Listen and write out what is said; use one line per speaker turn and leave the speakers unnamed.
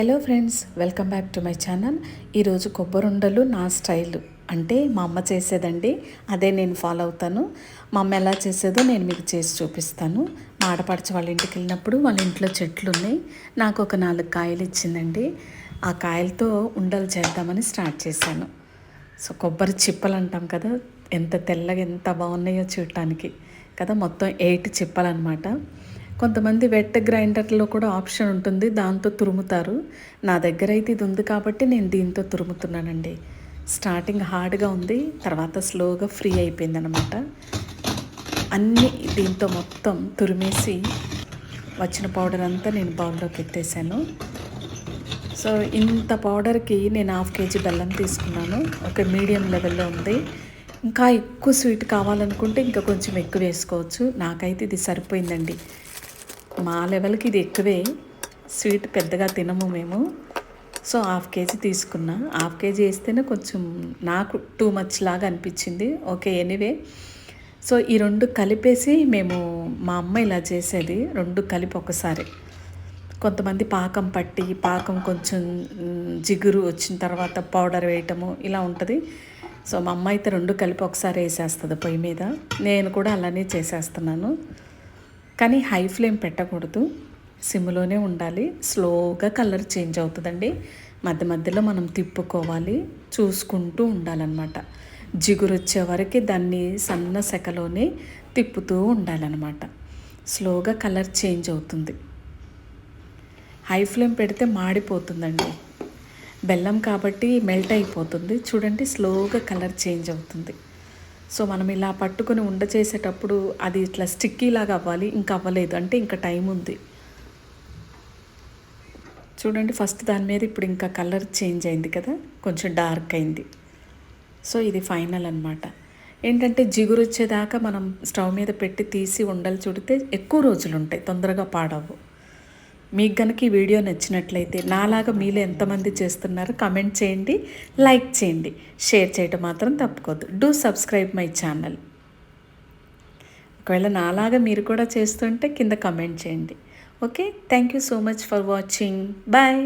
Hello friends welcome back to my channel ఈరోజు కొబ్బరుండలు నా స్టైల్. అంటే మా అమ్మ చేసేదండి అదే నేను ఫాలో అవుతాను. మా అమ్మ ఎలా చేసేదో నేను మీకు చేసి చూపిస్తాను. మా ఆడపడచ వాళ్ళ ఇంటికి వెళ్ళినప్పుడు వాళ్ళ ఇంట్లో చెట్లు ఉన్నాయి నాకు ఒక నాలుగు కాయలు ఇచ్చిందండి. ఆ కాయలతో ఉండలు చేద్దామని స్టార్ట్ చేశాను. సో కొబ్బరి చిప్పలు అంటాం కదా ఎంత తెల్లగా ఎంత బాగున్నాయో చూడటానికి. కదా మొత్తం ఎయిట్ చిప్పలన్నమాట. కొంతమంది వెట్ గ్రైండర్లో కూడా ఆప్షన్ ఉంటుంది దాంతో తురుముతారు. నా దగ్గర అయితే ఇది ఉంది కాబట్టి నేను దీంతో తురుముతున్నానండి. స్టార్టింగ్ హార్డ్గా ఉంది తర్వాత స్లోగా ఫ్రీ అయిపోయిందనమాట అన్నీ దీంతో మొత్తం తురిమేసి వచ్చిన పౌడర్ అంతా నేను బౌల్లోకి ఎత్తేసాను. సో ఇంత పౌడర్కి నేను హాఫ్ కేజీ బెల్లం తీసుకున్నాను. ఒక మీడియం లెవెల్లో ఉంది. ఇంకా ఎక్కువ స్వీట్ కావాలనుకుంటే ఇంకా కొంచెం ఎక్కువ వేసుకోవచ్చు. నాకైతే ఇది సరిపోయిందండి. మా లెవెల్కి ఇది ఎక్కువే. స్వీట్ పెద్దగా తినము మేము. సో హాఫ్ కేజీ తీసుకున్నా. హాఫ్ కేజీ వేస్తేనే కొంచెం నాకు టూ మచ్ లాగా అనిపించింది. Okay anyway. సో ఈ రెండు కలిపేసి మేము మా అమ్మ ఇలా చేసేది. రెండు కలిపి ఒకసారి. కొంతమంది పాకం పట్టి పాకం కొంచెం జిగురు వచ్చిన తర్వాత పౌడర్ వేయటము ఇలా ఉంటుంది. సో మా అమ్మ అయితే రెండు కలిపి ఒకసారి వేసేస్తుంది పొయ్యి మీద. నేను కూడా అలానే చేసేస్తున్నాను. కానీ హై ఫ్లేమ్ పెట్టకూడదు. సిమ్లోనే ఉండాలి. స్లోగా కలర్ చేంజ్ అవుతుందండి. మధ్య మధ్యలో మనం తిప్పుకోవాలి. చూసుకుంటూ ఉండాలన్నమాట. జిగురు వచ్చే వరకు దాన్ని సన్న సెకలోనే తిప్పుతూ ఉండాలన్నమాట. స్లోగా కలర్ చేంజ్ అవుతుంది. హై ఫ్లేమ్ పెడితే మాడిపోతుందండి. బెల్లం కాబట్టి మెల్ట్ అయిపోతుంది. చూడండి స్లోగా కలర్ చేంజ్ అవుతుంది. సో మనం ఇలా పట్టుకొని ఉండ చేసేటప్పుడు అది ఇట్లా స్టిక్కీలాగా అవ్వాలి. ఇంకా అవ్వలేదు. అంటే ఇంకా టైం ఉంది. చూడండి ఫస్ట్ దాని మీద ఇప్పుడు ఇంకా కలర్ చేంజ్ అయింది కదా? కొంచెం డార్క్ అయింది. సో ఇది ఫైనల్ అనమాట ఏంటంటే జిగురు వచ్చేదాకా మనం స్టవ్ మీద పెట్టి తీసి ఉండలు చుడితే ఎక్కువ రోజులు ఉంటాయి తొందరగా పాడవు మీకు కనుక ఈ వీడియో నచ్చినట్లయితే నాలాగా మీలో ఎంతమంది చేస్తున్నారో కమెంట్ చేయండి లైక్ చేయండి. షేర్ చేయటం మాత్రం తప్పుకోవద్దు. Do subscribe my channel. ఒకవేళ నాలాగా మీరు కూడా చేస్తుంటే కింద కమెంట్ చేయండి. Okay? Thank you so much for watching. Bye!